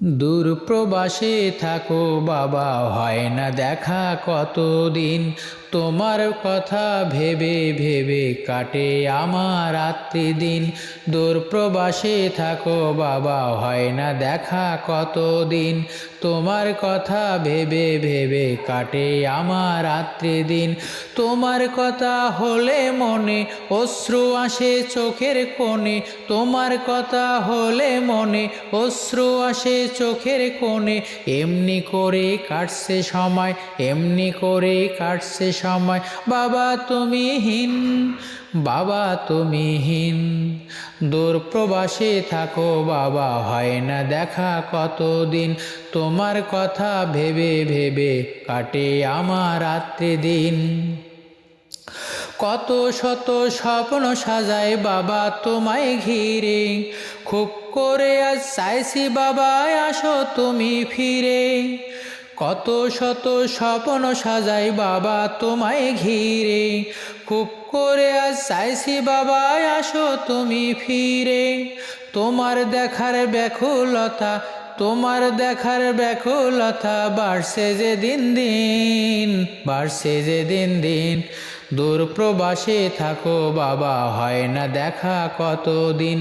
দূর প্রবাসে থাকো, বাবা, হয় না দেখা কতদিন? তোমার কথা ভেবে ভেবে কাটে আমার রাত্রি দিন দূর প্রবাসে থাকো, বাবা, হয় না দেখা কতদিন? তোমার কথা ভেবে ভেবে কাটে আমার রাত্রি দিন তোমার কথা হলে মনে অশ্রু আসে চোখের কোণে। তোমার কথা হলে মনে অশ্রু আসে চোখের কোণে, এমনি করে কাটছে সময়, এমনি করে কাটছে সময়। বাবা তুমি হীন, বাবা তুমি হীন। দূর প্রবাসে থাকো, বাবা, হয় না দেখা কতদিন। তোমার কথা ভেবে ভেবে কাটে আমার রাত্রি দিন। কত শত স্বপ্ন সাজায়, বাবা, তোমায় ঘিরে। খুব করে আজ চাইছি বাবা আসো তুমি ফিরে। কত শত স্বপ্ন সাজাই বাবা তোমায় ঘিরে। খুব করে আজ চাইছি বাবা আসো তুমি ফিরে। তোমার দেখার ব্যাকুলতা, তোমার দেখার ব্যাকুলতা বাড়ছে যে দিন দিন, বাড়ছে যে দিন দিন। দূর প্রবাসে থাকো বাবা, হয় না দেখা কতদিন।